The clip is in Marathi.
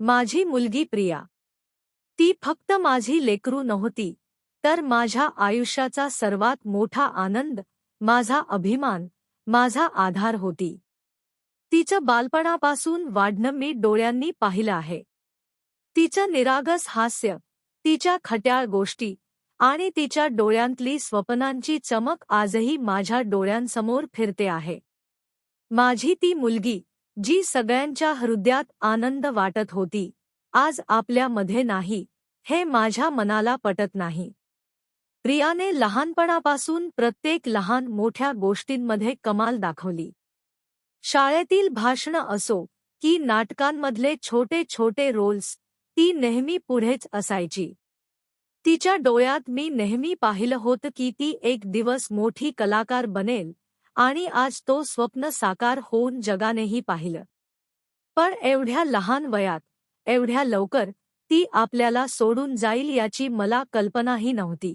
माझी मुलगी प्रिया. ती फक्त माझी लेकरू नव्हती तर माझ्या आयुष्याचा सर्वात मोठा आनंद माझा अभिमान माझा आधार होती. तिचं बालपणापासून वाढणं मी डोळ्यांनी पाहिलं आहे. तिचं निरागस हास्य तिच्या खट्याळ गोष्टी आणि तिच्या डोळ्यांतली स्वप्नांची चमक आजही माझ्या डोळ्यांसमोर फिरते आहे. माझी ती मुलगी जी सगळ्यांच्या हृदयात आनंद वाटत होती. आज आपल्यामध्ये नाही. हे माझ्या मनाला पटत नाही. प्रियाने लहानपणापासून प्रत्येक लहान मोठ्या गोष्टींमध्ये कमाल दाखवली. शाळेतील भाषणं असो की नाटकांमधले छोटे छोटे रोल्स ती नेहमी पुढेच असायची. तिच्या डोळ्यात मी नेहमी पाहिलं होतं की ती एक दिवस मोठी कलाकार बनेल. आणि आज तो स्वप्न साकार होऊन जगानेही पाहिलं. पण एवढ्या लहान वयात एवढ्या लवकर ती आपल्याला सोडून जाईल याची मला कल्पनाही नव्हती.